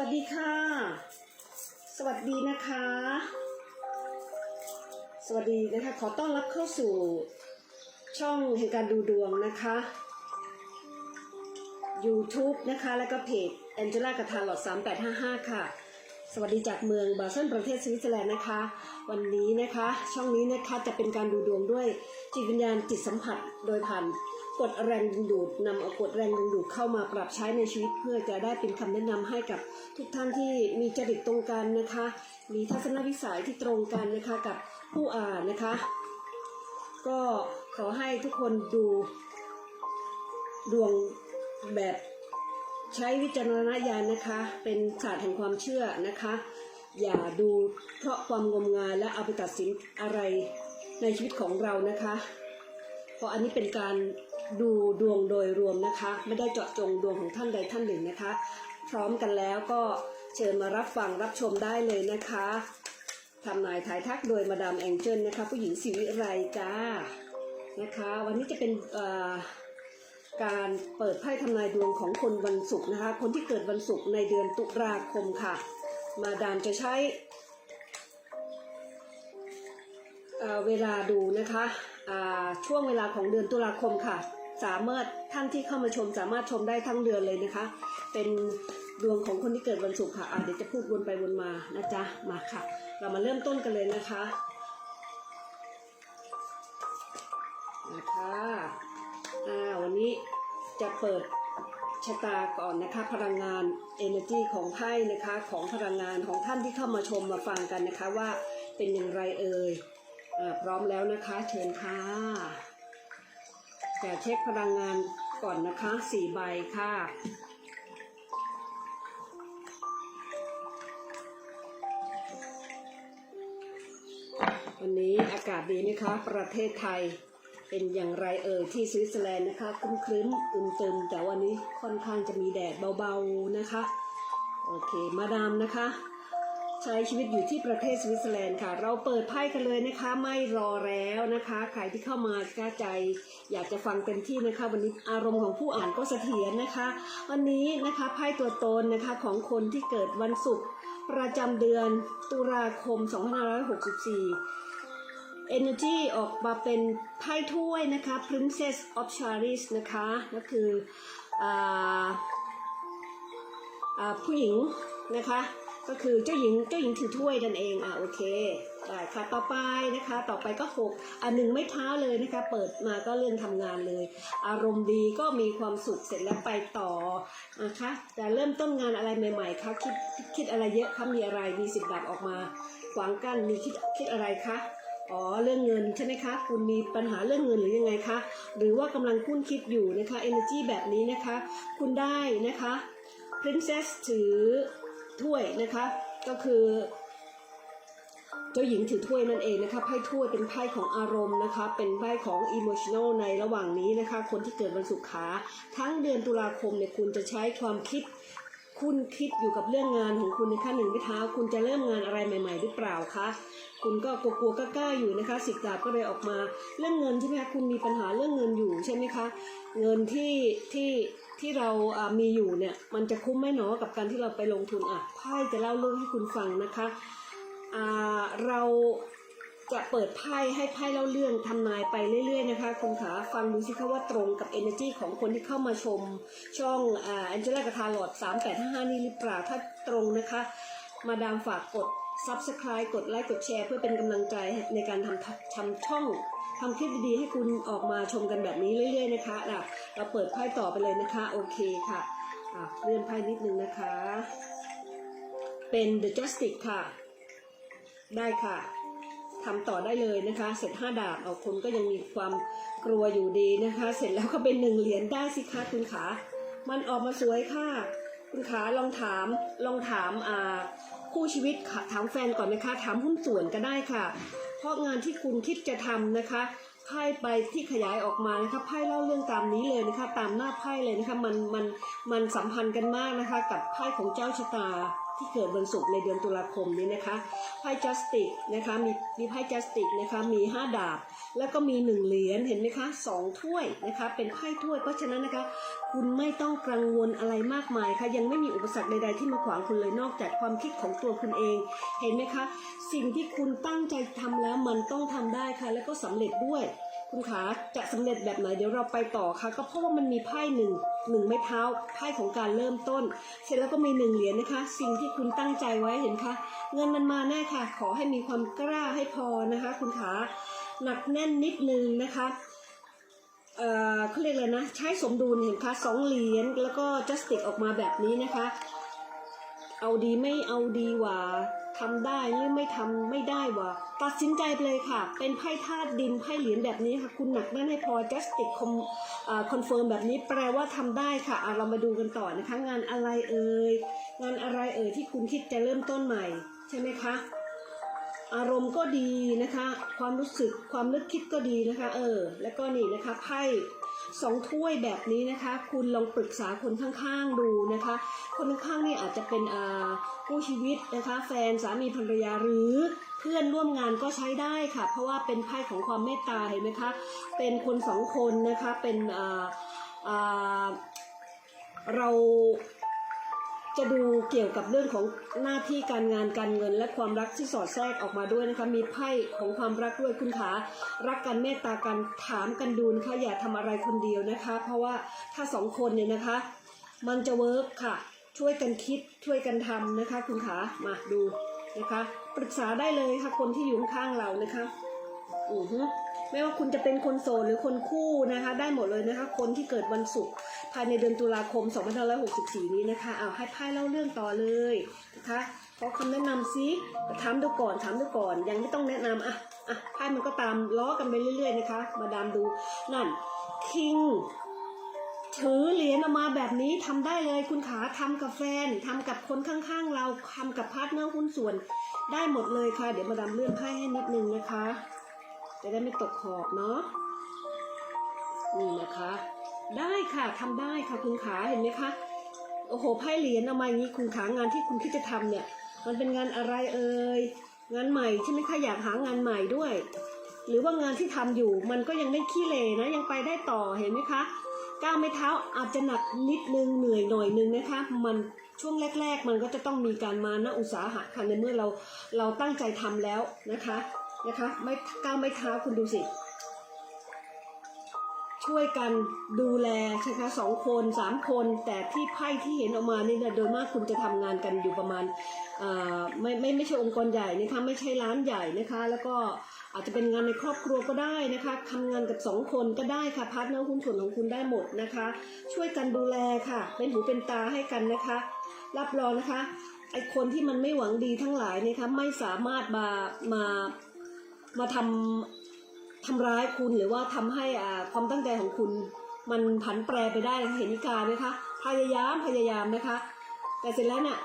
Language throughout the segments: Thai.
วัสดีค่ะ สวัสดีนะคะ สวัสดีนะคะ ขอต้อนรับเข้าสู่ช่องแห่งการดูดวงนะคะ YouTube นะคะ แล้วก็เพจ Angela ก a ทาหลอด3855 ค่ะ สวัสดีจากเมืองบาเซนประเทศสวิตเซอร์แลนด์นะคะ วันนี้นะคะ ช่องนี้นะคะจะเป็นการดูดวงด้วยจิตวิญญาณจิตสัมผัสโดยผ่าน กฎแรงดึงดูดนำเอากฎแรงดึงดูดเข้ามาปรับใช้ในชีวิตเพื่อจะได้เป็นคำแนะนำให้กับทุกท่านที่มีจริตตรงกันนะคะ มีทัศนวิสัยที่ตรงกันนะคะกับผู้อ่านนะคะ ก็ขอให้ทุกคนดูดวงแบบใช้วิจารณญาณนะคะ เป็นศาสตร์แห่งความเชื่อนะคะ อย่าดูเพราะความงมงายและเอาไปตัดสินอะไรในชีวิตของเรานะคะ เพราะอันนี้เป็นการ ดูดวงโดยรวมนะคะ ไม่ได้เจาะจงดวงของท่านใดท่านหนึ่งนะคะ พร้อมกันแล้วก็เชิญมารับฟังรับชมได้เลยนะคะทำนายถ่ายทักโดยมาดามแองเจิลนะคะ ผู้หญิงสิวิไรจ้านะคะ วันนี้จะเป็นเอ่อการเปิดไพ่ทำนายดวงของคนวันศุกร์นะคะ คนที่เกิดวันศุกร์ในเดือนตุลาคมค่ะ มาดามจะใช้เวลาดูนะคะช่วงเวลาของเดือนตุลาคมค่ะ สามารถท่านที่เข้ามาชมสามารถชมได้ทั้งเดือนเลยนะคะ เป็นดวงของคนที่เกิดวันศุกร์ค่ะอะเดี๋ยวจะพูดวนไปวนมานะจ๊ะมาค่ะ เรามาเริ่มต้นกันเลยนะคะนะคะอ่าวันนี้จะเปิดชะตาก่อนนะคะพลังงาน energy ของไพ่นะคะของพลังงานของท่านที่เข้ามาชมมาฟังกันนะคะว่าเป็นอย่างไรเอ่ยอพร้อมแล้วนะคะ เชิญค่ะ จะเช็คพลังงานก่อนนะคะสี่ใบค่ะวันนี้อากาศดีไหมคะ ประเทศไทยเป็นอย่างไรเอ่ยที่สวิตเซอร์แลนด์นะคะครึ้มครึ้มอึมตึมแต่วันนี้ค่อนข้างจะมีแดดเบาๆนะคะ โอเค มาดามนะคะ ช้ชีวิตอยู่ที่ประเทศสวิตเซอร์แลนด์ค่ะ เราเปิดไพ่กันเลยนะคะ ไม่รอแล้วนะคะ ใครที่เข้ามากล้าใจ อยากจะฟังเต็มที่นะคะ วันนี้อารมณ์ของผู้อ่านก็เสถียรนะคะ วันนี้นะคะไพ่ตัวตนนะคะของคนที่เกิดวันศุกร์ประจำเดือนตุลาคม 2564 Energy ออกมาเป็นไพ่ถ้วยนะคะ Princess of Charis นะคะก็คือออผู้หญิงนะคะ ก็คือเจ้าหญิงเจ้าหญิงถือถ้วยนั่นเองอะโอเคได้ค่ะต่อไปนะคะ ต่อไปก็หกอะหนึ่งไม่เท้าเลยนะคะ เปิดมาก็เรื่องทำงานเลย อารมณ์ดีก็มีความสุขเสร็จแล้วไปต่อนะคะจะเริ่มต้นงานอะไรใหม่ๆคะคิดคิดอะไรเยอะคะมีอะไรมีสิบดาบออกมาขวางกั้นมีคิดคิดอะไรคะอ๋อเรื่องเงินใช่ไหมคะคุณมีปัญหาเรื่องเงินหรือยังไงคะหรือว่ากำลังคุ้นคิดอยู่นะคะ energy แบบนี้นะคะ คุณได้นะคะ princess ถือ ถ้วยนะคะ ก็คือ เจ้าหญิงถือถ้วยนั่นเองนะคะไพ่ถ้วยเป็นไพ่ของอารมณ์นะคะ เป็นไพ่ของ emotional ในระหว่างนี้นะคะ คนที่เกิดวันศุกร์ขา ทั้งเดือนตุลาคมเนี่ยคุณจะใช้ความคิด คุณคิดอยู่กับเรื่องงานของคุณในะคะหนึ่งไม่เท้า คุณจะเริ่มงานอะไรใหม่ ๆ หรือเปล่าคะคุณก็กลัวๆกล้าๆอยู่นะคะสิบดาบก็เลยออกมาเรื่องเงินใช่ไหมคะคุณมีปัญหาเรื่องเงินอยู่ใช่ไหมคะเงินที่ที่ที่เรามีอยู่เนี่ยมันจะคุ้มไหมหนอกับการที่เราไปลงทุนอะไพ่จะเล่าเรื่องให้คุณฟังนะคะเรา จะเปิดไพ่ให้ไพ่เล่าเรื่องทำนายไปเรื่อยๆนะคะคุณขาฟังดูสิคะว่าตรงกับ energy ของคนที่เข้ามาชม ช่องอ่าแองเจล่ากระทาหลอด 3855 นี่หรือเปล่าถ้าตรงนะคะ มาดามฝากกด subscribe กดไลค์กดแชร์เพื่อเป็นกำลังใจในการทำทำช่องทำคลิปดีๆให้คุณออกมาชมกันแบบนี้เรื่อย ๆ นะคะอะเราเปิดไพ่ต่อไปเลยนะคะ โอเคค่ะอะเลื่อนไพ่นิดนึงนะคะ เป็น the justice ค่ะ ได้ค่ะ ทำต่อได้เลยนะคะ เสร็จห้าดาบเอาคุณก็ยังมีความกลัวอยู่ดีนะคะ เสร็จแล้วก็เป็นหนึ่งเหรียญได้สิคะคุณขา มันออกมาสวยค่ะ คุณขาลองถามลองถามอ่าคู่ชีวิตถามแฟนก่อนไหมคะ ถามหุ้นส่วนก็ได้ค่ะ เพราะงานที่คุณคิดจะทำนะคะไพ่ใบที่ขยายออกมานะคะไพ่เล่าเรื่องตามนี้เลยนะคะ ตามหน้าไพ่เลยนะคะมันมันมันสัมพันธ์กันมากนะคะ กับไพ่ของเจ้าชะตา ที่เกิดวันศุกร์ในเดือนตุลาคมนี้นะคะไพ่จัสติกนะคะมีมีไพ่จัสติกนะคะมี 5 ดาบ แล้วก็มี 1 เหรียญเห็นไหมคะสองถ้วยนะคะเป็นไพ่ถ้วย เพราะฉะนั้นนะคะคุณไม่ต้องกังวลอะไรมากมายค่ะยังไม่มีอุปสรรคใด ๆ ที่มาขวางคุณเลยนอกจากความคิดของตัวคุณเอง เห็นไหมคะ สิ่งที่คุณตั้งใจทำแล้วมันต้องทำได้ค่ะแล้วก็สำเร็จด้วย คุณขาจะสำเร็จแบบไหนเดี๋ยวเราไปต่อค่ะ ก็เพราะว่ามันมีไพ่หนึ่งหนึ่งไม้เท้าไพ่ของการเริ่มต้น เสร็จแล้วก็มีหนึ่งเหรียญนะคะ สิ่งที่คุณตั้งใจไว้เห็นคะเงินมันมาแน่ค่ะ ขอให้มีความกล้าให้พอนะคะ คุณขาหนักแน่นนิดนึงนะคะเอ่อเขาเรียกอะไรนะ ใช้สมดุลเห็นคะสองเหรียญแล้วก็จัสติกออกมาแบบนี้นะคะ เอาดีไม่เอาดีหว่า ทำได้หรือไม่ทำไม่ได้ว่ตัดสินใจไปเลยค่ะ เป็นไพ่ธาตุดินไพ่เหรียญแบบนี้ค่ะ คุณหนักแน่นให้พอจัสติกคอนเฟิร์มแบบนี้แปลว่าทำได้ค่ะอะเรามาดูกันต่อนะคะ งานอะไรเอ่ยงานอะไรเอ่ยที่คุณคิดจะเริ่มต้นใหม่ ใช่ไหมคะ อารมณ์ก็ดีนะคะ ความรู้สึกความนึกคิดก็ดีนะคะ เออ แล้วก็นี่นะคะไพ่ สองถ้วยแบบนี้นะคะ คุณลองปรึกษาคนข้างๆดูนะคะ คนข้างๆนี่อาจจะเป็นผู้ชีวิตนะคะ แฟนสามีภรรยาหรือเพื่อนร่วมงานก็ใช้ได้ค่ะ เพราะว่าเป็นไพ่ของความเมตตาเห็นไหมคะเป็นคนสองคนนะคะเป็นเรา จะดูเกี่ยวกับเรื่องของหน้าที่การงานการเงิน และความรักที่สอดแทรกออกมาด้วยนะคะ มีไพ่ของความรักด้วยคุณขารักกันเมตตากันถามกันดูนะคะอย่าทำอะไรคนเดียวนะคะ เพราะว่าถ้าสองคนเนี่ยนะคะ มันจะเวิร์กค่ะ ช่วยกันคิดช่วยกันทำนะคะ คุณขามาดูนะคะ ปรึกษาได้เลยค่ะคนที่อยู่ข้างเรานะคะอือฮึ ไม่ว่าคุณจะเป็นคนโสดหรือคนคู่นะคะ ได้หมดเลยนะคะ คนที่เกิดวันศุกร์ภายในเดือนตุลาคม 2564 นี้นะคะเอาให้ไพ่เล่าเรื่องต่อเลยนะคะขอคำแนะนำซิถามดูก่อนถามดูก่อน ยังไม่ต้องแนะนำอะอะไพ่มันก็ตามล้อกันไปเรื่อยๆนะคะ มาดามดูนั่นคิงถือเหรียญออกมาแบบนี้ทำได้เลยคุณขาทำกับแฟนทำกับคนข้างๆ เราทำกับพาร์ทเนอร์หุ้นส่วน ได้หมดเลยค่ะ เดี๋ยวมาดามเลื่อนไพ่ให้นิดนึงนะคะ จะได้ไม่ตกขอบเนาะนี่นะคะ ได้ค่ะทำได้ค่ะคุณขาเห็นไหมคะโอ้โหไพ่เหรียญเอามาอย่างนี้คุณขางานที่คุณคิดจะทำเนี่ย มันเป็นงานอะไรเอ่ยงานใหม่ใช่ไหมคะอยากหางานใหม่ด้วย หรือว่างานที่ทำอยู่มันก็ยังไม่ขี้เลนะ ยังไปได้ต่อเห็นไหมคะก้าวไม่เท้าอาจจะหนักนิดนึงเหนื่อยหน่อยนึงนะคะ มันช่วงแรก ๆ มันก็จะต้องมีการมานะอุตสาหะค่ะในเมื่อเราเราตั้งใจทำแล้วนะคะ นะคะไม่ก้าวไม่เท้าคุณดูสิ ช่วยกันดูแลใช่ไหมคะสองคนสามคน แต่ที่ไพ่ที่เห็นออกมานี่เนี่ยโดยมากคุณจะทำงานกันอยู่ประมาณไม่ไม่ไม่ใช่องค์กรใหญ่นะคะไม่ใช่ร้านใหญ่นะคะ แล้วก็อาจจะเป็นงานในครอบครัวก็ได้นะคะทำงานกับสองคนก็ได้ค่ะพาร์ทเนอร์หุ้นส่วนของคุณได้หมดนะคะ ช่วยกันดูแลค่ะ เป็นหูเป็นตาให้กันนะคะ รับรองนะคะไอคนที่มันไม่หวังดีทั้งหลายนี่ยคะไม่สามารถมามา มาทำทำร้ายคุณหรือว่าทำให้อ่าความตั้งใจของคุณมันผันแปรไปได้เห็นนิกาไหมคะพยายามพยายามนะคะ แต่เสร็จแล้วเนี่ย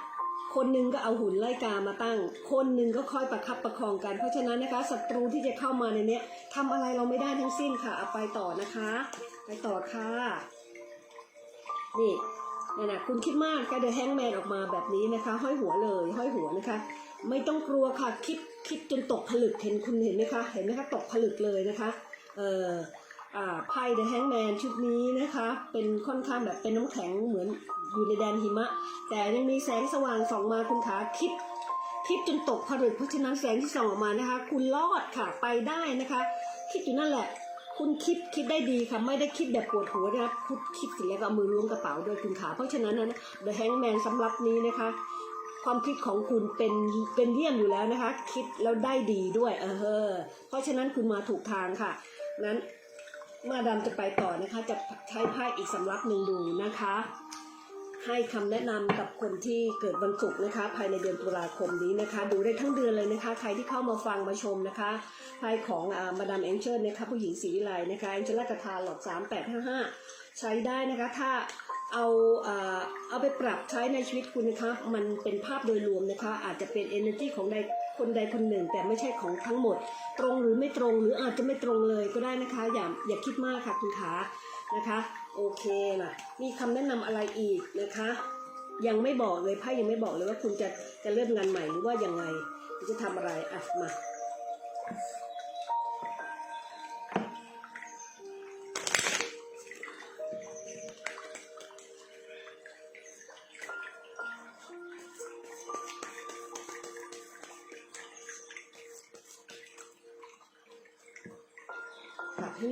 คนหนึ่งก็เอาหุ่นไล่กามาตั้ง คนหนึ่งก็คอยประคับประคองกัน เพราะฉะนั้นนะคะศัตรูที่จะเข้ามาในเนี้ยทำอะไรเราไม่ได้ทั้งสิ้นค่ะเอาไปต่อนะคะ ไปต่อค่ะ นี่นี่นะคุณคิดมากก็เดือะแฮงแมนออกมาแบบนี้นะคะ ห้อยหัวเลย ห้อยหัวนะคะ ไม่ต้องกลัวค่ะคิดคิดจนตกผลึกเห็นคุณเห็นไหมคะเห็นไหมคะตกผลึกเลยนะคะเอ่ออ่าไพ่เดอะแฮงแมนชุดนี้นะคะ เป็นค่อนข้างแบบเป็นน้ำแข็งเหมือนอยู่ในแดนหิมะ แต่ยังมีแสงสว่างส่องมาคุณขาคิดคิดจนตกผลึกเพราะฉะนั้นแสงที่ส่องออกมานะคะ คุณรอดค่ะไปได้นะคะ คิดอยู่นั่นแหละ คุณคิดคิดได้ดีค่ะ ไม่ได้คิดแบบปวดหัวนะคะคุณคิดเสร็จแล้วก็เอามือล้วงกระเป๋าโดยคุณขาเพราะฉะนั้นนะ The Hangman สำหรับนี้นะคะ ความคิดของคุณเป็นเป็นเยี่ยมอยู่แล้วนะคะ คิดแล้วได้ดีด้วยเออเพราะฉะนั้นคุณมาถูกทางค่ะ นั้นมาดามจะไปต่อนะคะ จะใช้ไพ่อีกสำรับหนึ่งดูนะคะ ให้คำแนะนำกับคนที่เกิดวันศุกร์นะคะ ภายในเดือนตุลาคมนี้นะคะ ดูได้ทั้งเดือนเลยนะคะ ใครที่เข้ามาฟังมาชมนะคะไพ่ของมาดามแองเจิลนะคะผู้หญิงสีวิไลนะคะแองเจล่ากระทาหลอด3855ใช้ได้นะคะ ถ้า เอาเอ่อเอาไปปรับใช้ในชีวิตคุณนะคะ มันเป็นภาพโดยรวมนะคะ อาจจะเป็น energy ของใดคนใดคนหนึ่ง แต่ไม่ใช่ของทั้งหมด ตรงหรือไม่ตรงหรืออาจจะไม่ตรงเลยก็ได้นะคะ อย่าอย่าคิดมากค่ะคุณขานะคะโอเคล่ะ มีคำแนะนำอะไรอีกนะคะ ยังไม่บอกเลยไพ่ยังไม่บอกเลยว่าคุณจะจะเริ่มงานใหม่หรือว่ายังไงหรือจะทำอะไรอะมา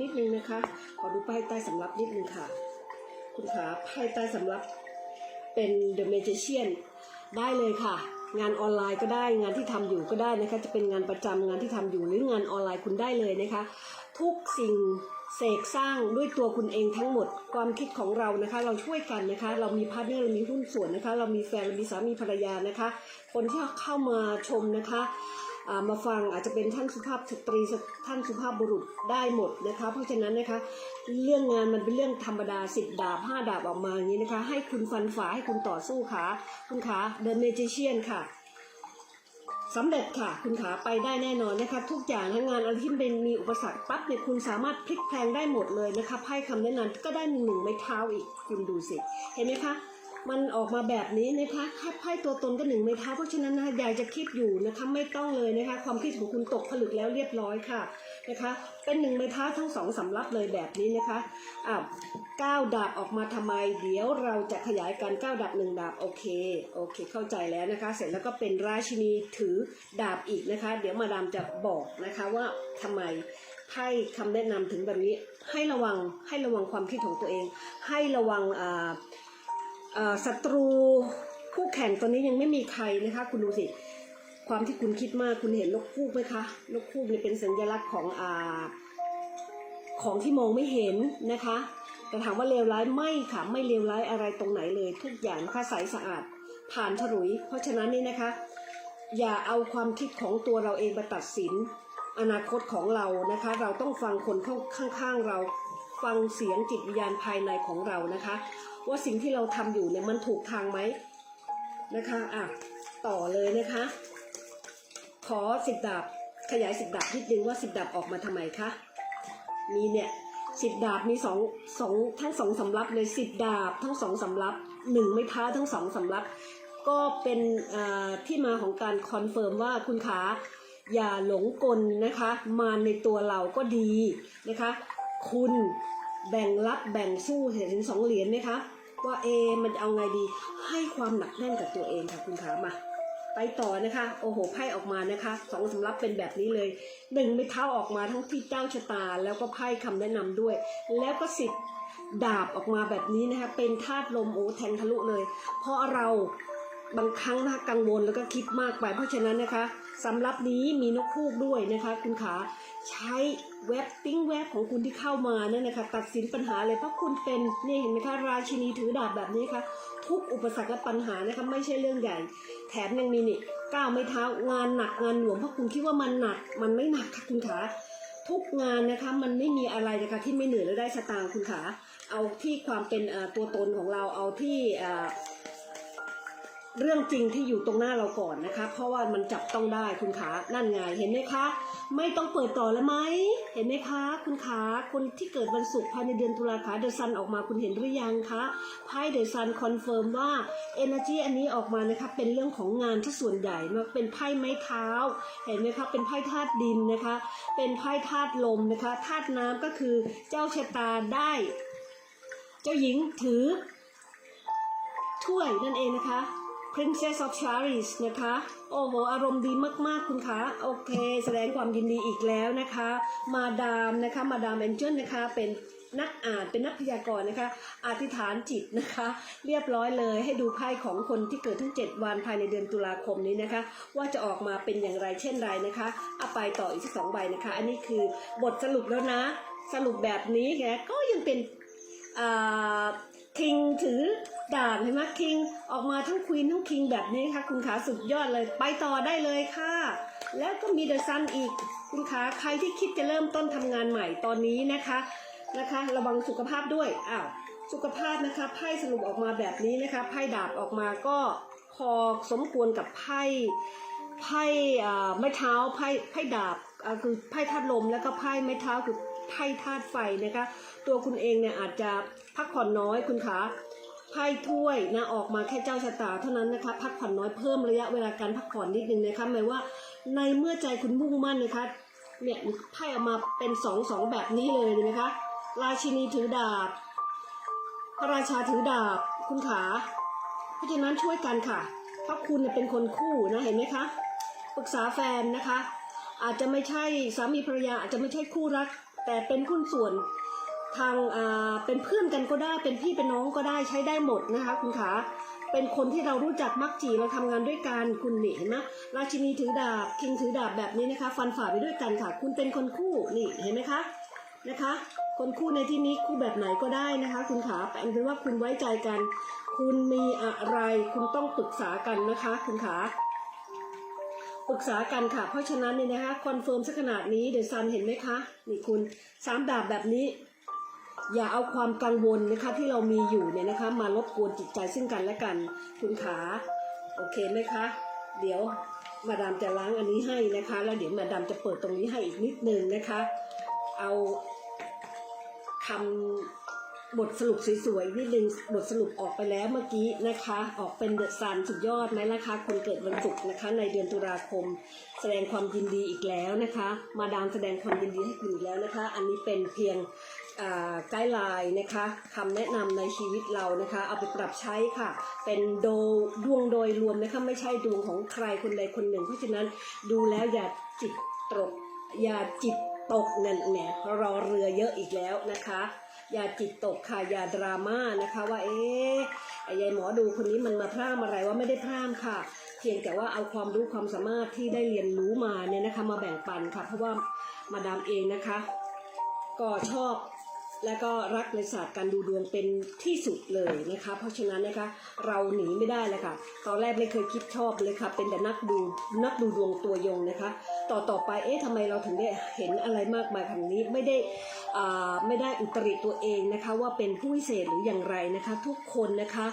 นิดนึงนะคะ ขอดูป้ายใต้สำรับนิดนึงค่ะ คุณขาไพ่ใต้สำรับเป็น The Magician ได้เลยค่ะ งานออนไลน์ก็ได้งานที่ทำอยู่ก็ได้นะคะ จะเป็นงานประจำงานที่ทำอยู่หรืองานออนไลน์คุณได้เลยนะคะ ทุกสิ่งเสกสร้างด้วยตัวคุณเองทั้งหมดความคิดของเรานะคะ เราช่วยกันนะคะ เรามีพาร์ทเนอร์เรามีหุ้นส่วนนะคะ เรามีแฟนเรามีสามีภรรยานะคะ คนที่เข้ามาชมนะคะ มาฟังอาจจะเป็นท่านสุภาพสตรีท่านสุภาพบุรุษได้หมดนะคะ เพราะฉะนั้นนะคะเรื่องงานมันเป็นเรื่องธรรมดาสิบดาบห้าดาบออกมาอย่างนี้นะคะ ให้คุณฟันฝ่าให้คุณต่อสู้ขาคุณขาเดินเมจิเชียนค่ะสำเร็จค่ะ คุณขาไปได้แน่นอนนะคะ ทุกอย่างนะงานอะไรที่เป็นมีอุปสรรคปั๊บเนี่ยคุณสามารถพลิกแพลงได้หมดเลยนะคะไพ่คำแนะนำก็ได้หนึ่งไม้เท้าอีกคุณดูสิ เห็นไหมคะ มันออกมาแบบนี้นะคะค่ไพ่ตัวตนก็หนึ่งไม้เท้าเพราะฉะนั้นนะคะยายจะคิดอยู่นะคะไม่ต้องเลยนะคะ ความคิดของคุณตกผลึกแล้วเรียบร้อยค่ะนะคะ เป็นหนึ่งไม้เท้าทั้งสองสำรับเลยแบบนี้นะคะอ่าเก้าวดาบออกมาทำไม เดี๋ยวเราจะขยายกันก้าวดาบหนึ่งดาบโอเคโอเค เข้าใจแล้วนะคะ เสร็จแล้วก็เป็นราชินีถือดาบอีกนะคะ เดี๋ยวมาดามจะบอกนะคะว่าทำไมไพ่คำแนะนำถึงแบบนี้ให้ระวังให้ระวังความคิดของตัวเอง ให้ระวังอ่า ศัตรูคู่แข่งตอนนี้ยังไม่มีใครนะคะ คุณดูสิความที่คุณคิดมากคุณเห็นนกคูกไหมคะนกคูกเนี่ยเป็นสัญลักษณ์ของอ่าของที่มองไม่เห็นนะคะ แต่ถามว่าเลวร้ายไม่ค่ะไม่เลวร้ายอะไรตรงไหนเลย ทุกอย่างนะคะใสสะอาดผ่านฉลุย เพราะฉะนั้นนี่นะคะ อย่าเอาความคิดของตัวเราเองมาตัดสิน อนาคตของเรานะคะ เราต้องฟังคนข้างๆเรา ฟังเสียงจิตวิญญาณภายในของเรานะคะ ว่าสิ่งที่เราทำอยู่เนี่ยมันถูกทางไหมนะคะอะต่อเลยนะคะ ขอสิบดาบขยายสิบดาบนิดนึงว่าสิบดาบออกมาทำไมคะมีเนี่ยสิบดาบมีสองสองทั้งสองสำรับเลยสิบดาบทั้งสองสำรับหนึ่งไม้ท้าทั้งสองสำรับก็เป็นที่มาของการคอนเฟิร์มว่าคุณขาอย่าหลงกลนะคะ มาในตัวเราก็ดีนะคะ คุณ แบ่งรับแบ่งสู้เห็นสองเหรียญไหมคะ ว่าเอมันจะเอาไงดีให้ความหนักแน่นกับตัวเองค่ะคุณขามา ไปต่อนะคะ โอ้โหไพ่ออกมานะคะสองสำรับเป็นแบบนี้เลยหนึ่งไม่เท้าออกมาทั้งที่เจ้าชะตา แล้วก็ไพ่คำแนะนำด้วย แล้วก็สิบดาบออกมาแบบนี้นะคะ เป็นธาตุลมโอ้แทงทะลุเลย เพราะเราบางครั้งนะกังวลแล้วก็คิดมากไปเพราะฉะนั้นนะคะ สำรับนี้มีนกคูกด้วยนะคะคุณขาใช้เว็บติ้งเว็บของคุณที่เข้ามานั่นนะคะตัดสินปัญหาเลยเพราะคุณเป็นนี่เห็นไหมคะราชินีถือดาบแบบนี้ค่ะทุกอุปสรรคและปัญหานะคะไม่ใช่เรื่องใหญ่ แถมยังมีนี่ก้าวไม่เท้างานหนักงานหน่วงเพราะคุณคิดว่ามันหนัก มันไม่หนักค่ะคุณขาทุกงานนะคะมันไม่มีอะไรนะคะที่ไม่เหนื่อยและได้สตางค์คุณขาเอาที่ความเป็นตัวตนของเราเอาที่ เรื่องจริงที่อยู่ตรงหน้าเราก่อนนะคะ เพราะว่ามันจับต้องได้คุณขานั่นไงเห็นไหมคะ ไม่ต้องเปิดต่อแล้วไหมเห็นไหมคะ คุณขาคนที่เกิดวันศุกร์ภายในเดือนตุลาคาเดอะซันออกมาคุณเห็นหรือยังคะไพ่เดอะซันคอนเฟิร์มว่า Energy อันนี้ออกมานะคะเป็นเรื่องของงานที่ส่วนใหญ่นะเป็นไพ่ไม้เท้า เห็นไหมคะเป็นไพ่ธาตุดินนะคะ เป็นไพ่ธาตุลมนะคะธาตุน้ำก็คือเจ้าชะตาได้ เจ้าหญิงถือถ้วยนั่นเองนะคะ Princess of Charis นะคะ โอ้โห อารมณ์ดีมาก ๆ คุณคะ โอเค แสดงความยินดีอีกแล้วนะคะ มาดามนะคะ มาดามแอนเจลนะคะ เป็นนักอ่านเป็นนักพยากรณ์นะคะอธิษฐานจิตนะคะ เรียบร้อยเลยให้ดูไพ่ของคนที่เกิดทั้ง 7 วันภายในเดือนตุลาคมนี้นะคะ ว่าจะออกมาเป็นอย่างไรเช่นไรนะคะเอาไปต่ออีกสักสองใบนะคะ อันนี้คือบทสรุปแล้วนะ สรุปแบบนี้แกก็ยังเป็นอ่าคิงถือ ดาบเห็นไหมคิงออกมาทั้งควีนทั้งคิงแบบนี้ค่ะคุณขาสุดยอดเลยไปต่อได้เลยค่ะ แล้วก็มีเดอะซันอีกคุณขาใครที่คิดจะเริ่มต้นทำงานใหม่ตอนนี้นะคะนะคะ ระวังสุขภาพด้วยอ้าวสุขภาพนะคะไพ่สรุปออกมาแบบนี้นะคะไพ่ดาบออกมาก็พอสมควรกับไพ่ไพ่อ่าไม้เท้าไพ่ไพ่ดาบคือไพ่ธาตุลมแล้วก็ไพ่ไม้เท้าคือไพ่ธาตุไฟนะคะ ตัวคุณเองเนี่ยอาจจะพักผ่อนน้อยคุณขา ไพ่ถ้วยนะออกมาแค่เจ้าชะตาเท่านั้นนะคะพักผ่อนน้อยเพิ่มระยะเวลาการพักผ่อนนิดนึงนะคะหมายว่าในเมื่อใจคุณมุ่งมั่นนะคะเนี่ยไพ่ออกมาเป็นสองสองแบบนี้เลยนะคะราชินีถือดาบ พระราชาถือดาบคุณขาเพราะฉะนั้นช่วยกันค่ะเพราะคุณเนี่ยเป็นคนคู่นะเห็นไหมคะปรึกษาแฟนนะคะ อาจจะไม่ใช่สามีภรรยาอาจจะไม่ใช่คู่รัก แต่เป็นหุ้นส่วน ทางเป็นเพื่อนกันก็ได้เป็นพี่เป็นน้องก็ได้ใช้ได้หมดนะคะ คุณขาเป็นคนที่เรารู้จักมักจีเราทำงานด้วยกันคุณนี่เห็นไหมราชินีถือดาบคิงถือดาบแบบนี้นะคะ ฟันฝ่าไปด้วยกันค่ะ คุณเป็นคนคู่นี่เห็นไหมคะนะคะ คนคู่ในที่นี้คู่แบบไหนก็ได้นะคะ คุณขาแต่เป็นว่าคุณไว้ใจกัน คุณมีอะไร คุณต้องปรึกษากันนะคะ คุณขาปรึกษากันค่ะ เพราะฉะนั้นเนี่ยนะคะคอนเฟิร์มสักขนาดนี้เดยวซันเห็นไหมคะนี่คุณสามดาบแบบนี้ อย่าเอาความกังวลนะคะที่เรามีอยู่เนี่ยนะคะ มารบกวนจิตใจซึ่งกันและกัน คุณขาโอเคไหมคะ เดี๋ยวมาดามจะล้างอันนี้ให้นะคะ แล้วเดี๋ยวมาดามจะเปิดตรงนี้ให้อีกนิดนึงนะคะ เอาคำบทสรุปสวยๆนิดนึงบทสรุปออกไปแล้วเมื่อกี้นะคะ ออกเป็นเดอะซันสุดยอดไหมล่ะคะคนเกิดวันศุกร์นะคะ ในเดือนตุลาคม แสดงความยินดีอีกแล้วนะคะ มาดามแสดงความยินดีให้คุณอีกแล้วนะคะ อันนี้เป็นเพียง ไกด์ไลน์นะคะคำแนะนำในชีวิตเรานะคะ เอาไปปรับใช้ค่ะ เป็นโดดวงโดยรวมนะคะไม่ใช่ดวงของใครคนใดคนหนึ่ง เพราะฉะนั้นดูแล้วอย่าจิตตกอย่าจิตตกนั่นแหละรอเรือเยอะอีกแล้วนะคะ อย่าจิตตกค่ะอย่าดราม่านะคะว่าเอ๊ะไอ้ยายหมอดูคนนี้มันมาพร่ามอะไรว่าไม่ได้พร่ามค่ะ เพียงแต่ว่าเอาความรู้ความสามารถที่ได้เรียนรู้มาเนี่ยนะคะมาแบ่งปันค่ะ เพราะว่ามาดามเองนะคะ ก็ชอบ และก็รักในศาสตร์การดูดวงเป็นที่สุดเลยนะคะ เพราะฉะนั้นนะคะเราหนีไม่ได้เลยค่ะ ตอนแรกไม่เคยคิดชอบเลยค่ะ เป็นแต่นักดูนักดูดวงตัวยงนะคะ ต่อต่อไปเอ๊ะทำไมเราถึงได้เห็นอะไรมากมายขนาดนี้ไม่ได้อ่าไม่ได้อุตริตัวเองนะคะ ว่าเป็นผู้วิเศษหรืออย่างไรนะคะ ทุกคนนะคะ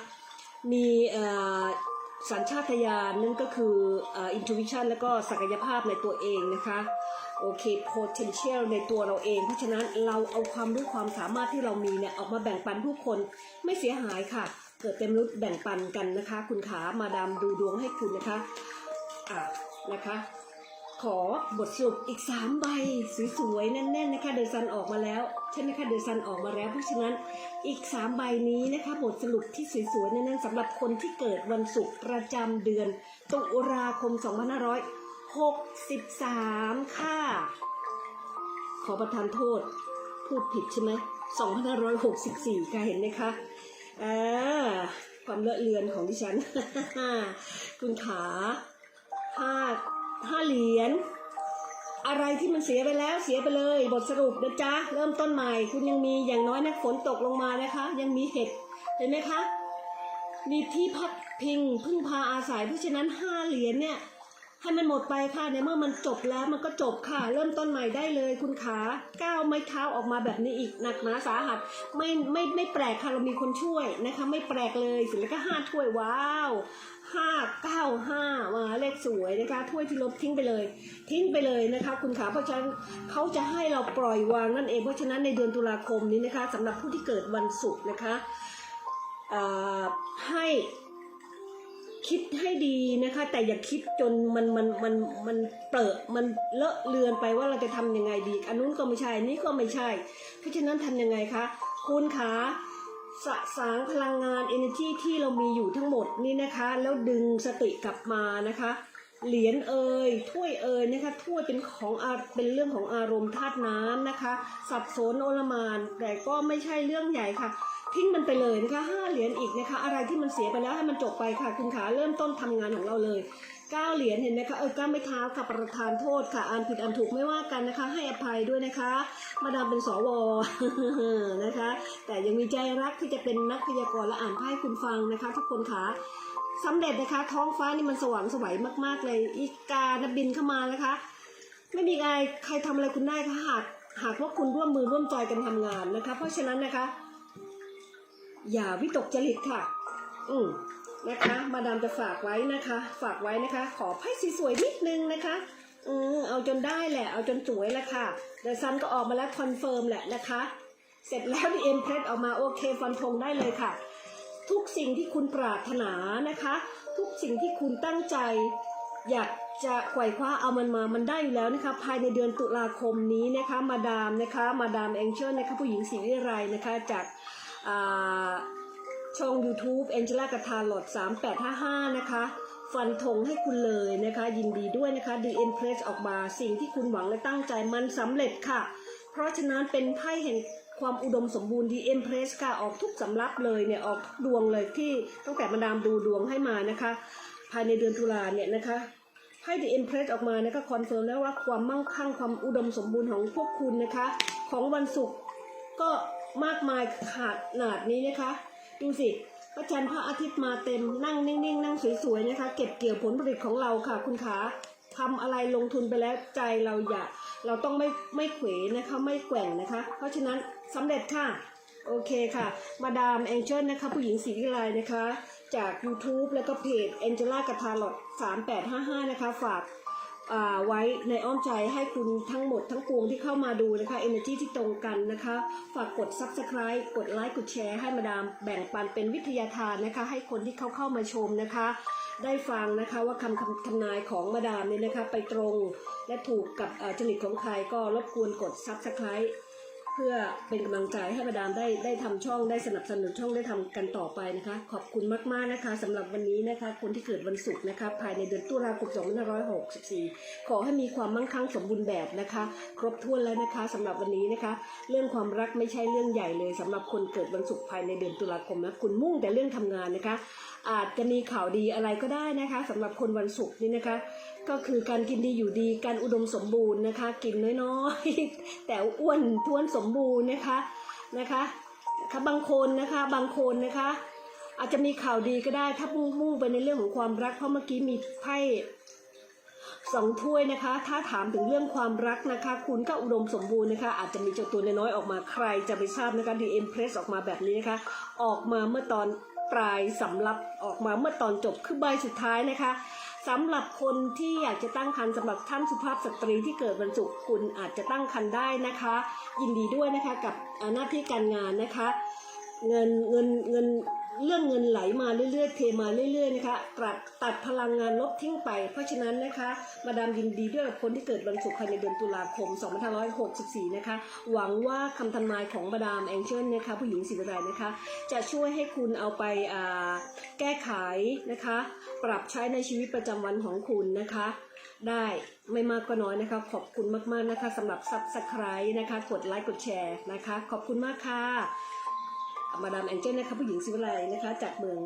มีอ่อสัญชาตญาณนั่นก็คืออ่า intuition แล้วก็ศักยภาพในตัวเองนะคะ โอเค potential ในตัวเราเอง เพราะฉะนั้นเราเอาความรู้ความสามารถที่เรามีเนี่ยออกมาแบ่งปันผู้คนไม่เสียหายค่ะ เกิดเต็มรุดแบ่งปันกันนะคะ คุณขามาดามดูดวงให้คุณนะคะอ่านะคะขอบทสรุปอีก 3 ใบสวยๆแน่นๆนะคะเดซันออกมาแล้วใช่ไหมคะเดซันออกมาแล้ว เพราะฉะนั้นอีก 3 ใบนี้นะคะบทสรุปที่สวยๆแน่นๆสำหรับคนที่เกิดวันศุกร์ประจำเดือนตุลาคม 63 ค่ะ ขอประทานโทษ พูดผิดใช่ไหม2564 ค่ะ เห็นไหมคะอ่าความเลอะเลือนของดิฉัน คุณขาห้าห้าเหรียญอะไรที่มันเสียไปแล้วเสียไปเลย บทสรุปนะจ๊ะ เริ่มต้นใหม่ คุณยังมีอย่างน้อยนะฝนตกลงมานะคะ ยังมีเห็ดเห็นไหมคะ มีที่พักพิงพึ่งพาอาศัยเพราะฉะนั้นห้าเหรียญเนี่ย ให้มันหมดไปค่ะในเมื่อมันจบแล้วมันก็จบค่ะ เริ่มต้นใหม่ได้เลยคุณขาก้าวไม้เท้าออกมาแบบนี้อีกหนักหนาสาหัสไม่ไม่ไม่แปลกค่ะเรามีคนช่วยนะคะ ไม่แปลกเลยสร็จแล้วก็ห้าถ้วยว้าวห้าเก้าห้ามาเลขสวยนะคะถ้วยที่ลบทิ้งไปเลย ทิ้งไปเลยนะคะคุณขาเพราะฉะนั้นเขาจะให้เราปล่อยวางนั่นเองเพราะฉะนั้นในเดือนตุลาคมนี้นะคะสำหรับผู้ที่เกิดวันศุกร์นะคะให้ คิดให้ดีนะคะ แต่อย่าคิดจนมันมันมันมันเปิดมันเลอะเลือนไปว่าเราจะทำยังไงดี อันนู้นก็ไม่ใช่อันนี้ก็ไม่ใช่ เพราะฉะนั้นทำยังไงคะคุณคะสะสางพลังงาน energy ที่เรามีอยู่ทั้งหมดนี่นะคะ แล้วดึงสติกลับมานะคะ เหรียญเอ่ยถ้วยเอ่ยนะคะถ้วยเป็นของอาเป็นเรื่องของอารมณ์ธาตุน้ำนะคะ สับสนโอลมานแต่ก็ไม่ใช่เรื่องใหญ่ค่ะ ทิ้งมันไปเลยนะคะห้าเหรียญอีกนะคะ อะไรที่มันเสียไปแล้วให้มันจบไปค่ะคุณขาเริ่มต้นทำงานของเราเลยเก้าเหรียญเห็นไหมคะเออเก้าไม่เท้าค่ะประธานโทษค่ะอ่านผิดอ่านถูกไม่ว่ากันนะคะ ให้อภัยด้วยนะคะ มาดามเป็นสวนะคะ แต่ยังมีใจรักที่จะเป็นนักพยากรณ์และอ่านไพ่คุณฟังนะคะทุกคนค่ะสำเร็จนะคะ ท้องฟ้านี่มันสว่างสวยมาก ๆ เลยอีกานบินเข้ามานะคะ ไม่มีใครใครทำอะไรคุณได้ค่ะหากหากว่าคุณร่วมมือร่วมใจกันทำงานนะคะ เพราะฉะนั้นนะคะ อย่าวิตกจริตค่ะ อืมนะคะ มาดามจะฝากไว้นะคะ ฝากไว้นะคะ ขอไพ่สวยๆนิดนึงนะคะอืมเอาจนได้แหละ เอาจนสวยแหละค่ะเดยวซันก็ออกมาแล้วคอนเฟิร์มแหละนะคะ เสร็จแล้วดีเอ็มเพรสออกมาโอเคฟันธงได้เลยค่ะ ทุกสิ่งที่คุณปรารถนานะคะ ทุกสิ่งที่คุณตั้งใจ อยากจะไขว่คว้าเอามันมามันได้อยู่แล้วนะคะ ภายในเดือนตุลาคมนี้นะคะ มาดามนะคะ มาดามแองเจิลนะคะผู้หญิงศรีวิไลนะคะจาก ช่อง YouTube Angela ก t ทาลอด 3855 นะคะ ฟันธงให้คุณเลยนะคะ ยินดีด้วยนะคะ The Empress ออกมาสิ่งที่คุณหวังและตั้งใจมันสำเร็จค่ะ เพราะฉะนั้นเป็นไพ่แห่งความอุดมสมบูรณ์ The Empress ค่ะ ออกทุกสำรับเลยเนี่ย ออกทุกดวงเลยที่ตั้งแต่มาดามดูดวงให้มานะคะ ภายในเดือนตุลาเนี่ยนะคะไพ่ The Empress ออกมานะคะคอนเฟิร์มแล้วว่าความมั่งคั่งความอุดมสมบูรณ์ของพวกคุณนะคะ ของวันศุกร์ก็ มากมายขาดหนาดนี้นะคะ ดูสิพระจันทร์พระอาทิตย์มาเต็มนั่งนิ่งๆนั่งสวยๆนะคะ เก็บเกี่ยวผลผลิตของเราค่ะ คุณขาทำอะไรลงทุนไปแล้วใจเราอย่าเราต้องไม่ไม่เขวนะคะไม่แกว่งนะคะ เพราะฉะนั้นสำเร็จค่ะ โอเคค่ะ มาดามแองเจิลนะคะ ผู้หญิงสีวิไลนะคะ จาก YouTube แล้วก็เพจ Angela กับทาร์ลอต3855 นะคะ ฝาก ไว้ในอ้อมใจให้คุณทั้งหมดทั้งปวงที่เข้ามาดูนะคะ Energy ที่ตรงกันนะคะ ฝากกด Subscribe กดไลค์กดแชร์ให้มาดามแบ่งปันเป็นวิทยาทานนะคะ ให้คนที่เขาเข้ามาชมนะคะ ได้ฟังนะคะว่าคำคำทำนายของมาดามเนี่ยนะคะ ไปตรงและถูกกับจริตของใครก็รบกวนกด Subscribe พื่อเป็นกำลังใจให้มาดามได้ได้ทำช่องได้สนับสนุนช่องได้ทำกันต่อไปนะคะ ขอบคุณมากๆนะคะสำหรับวันนี้นะคะ คนที่เกิดวันศุกร์นะคะ ภายในเดือนตุลาคม2564 ขอให้มีความมั่งคั่งสมบูรณ์แบบนะคะ ครบถ้วนแล้วนะคะสำหรับวันนี้นะคะ เรื่องความรักไม่ใช่เรื่องใหญ่เลยสำหรับคนเกิดวันศุกร์ภายในเดือนตุลาคมนะคุณมุ่งแต่เรื่องทำงานนะคะ อาจจะมีข่าวดีอะไรก็ได้นะคะสำหรับคนวันศุกร์นี่นะคะ ก็คือการกินดีอยู่ดีการอุดมสมบูรณ์นะคะ กินน้อยๆ แต่อ้วนท้วนสมบูรณ์นะคะนะคะคะบางคนนะคะบางคนนะคะ อาจจะมีข่าวดีก็ได้ถ้ามุ่งมุ่งไปในเรื่องของความรักเพราะเมื่อกี้มีไพ่สองถ้วยนะคะ ถ้าถามถึงเรื่องความรักนะคะ คุณก็อุดมสมบูรณ์นะคะ อาจจะมีเจ้าตัวน้อยๆออกมาใครจะไปทราบนะคะดีเอ็มเพรสออกมาแบบนี้นะคะ ออกมาเมื่อตอนปลายสำรับออกมาเมื่อตอนจบคือใบสุดท้ายนะคะ สำหรับคนที่อยากจะตั้งครรภ์สำหรับท่านสุภาพสตรีที่เกิดวันศุกร์คุณอาจจะตั้งครรภ์ได้นะคะ ยินดีด้วยนะคะกับหน้าที่การงานนะคะ เงินเงินเงิน เรื่องเงินไหลมาเรื่อยๆ เทมาเรื่อยๆนะคะตัดตัดพลังงานลบทิ้งไป เพราะฉะนั้นนะคะ มาดามยินดีด้วยกับคนที่เกิดวันศุกร์ภายในเดือนตุลาคม 2564 นะคะ หวังว่าคำทำนายของมาดามแองเจิลนะคะผู้หญิงสิบรายนะคะ จะช่วยให้คุณเอาไปาแก้ไขนะคะ ปรับใช้ในชีวิตประจำวันของคุณนะคะได้ไม่มากก็น้อยนะคะ ขอบคุณมากๆนะคะสำหรับ Subscribe นะคะ กดไลค์กดแชร์นะคะ ขอบคุณมากค่ะ มาดามแองเจลนะคะผู้หญิงสิวไลนะคะ จากเมือง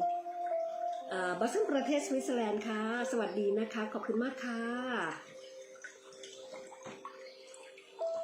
บัสซันประเทศสวิตเซอร์แลนด์ค่ะ สวัสดีนะคะ ขอบคุณมากค่ะ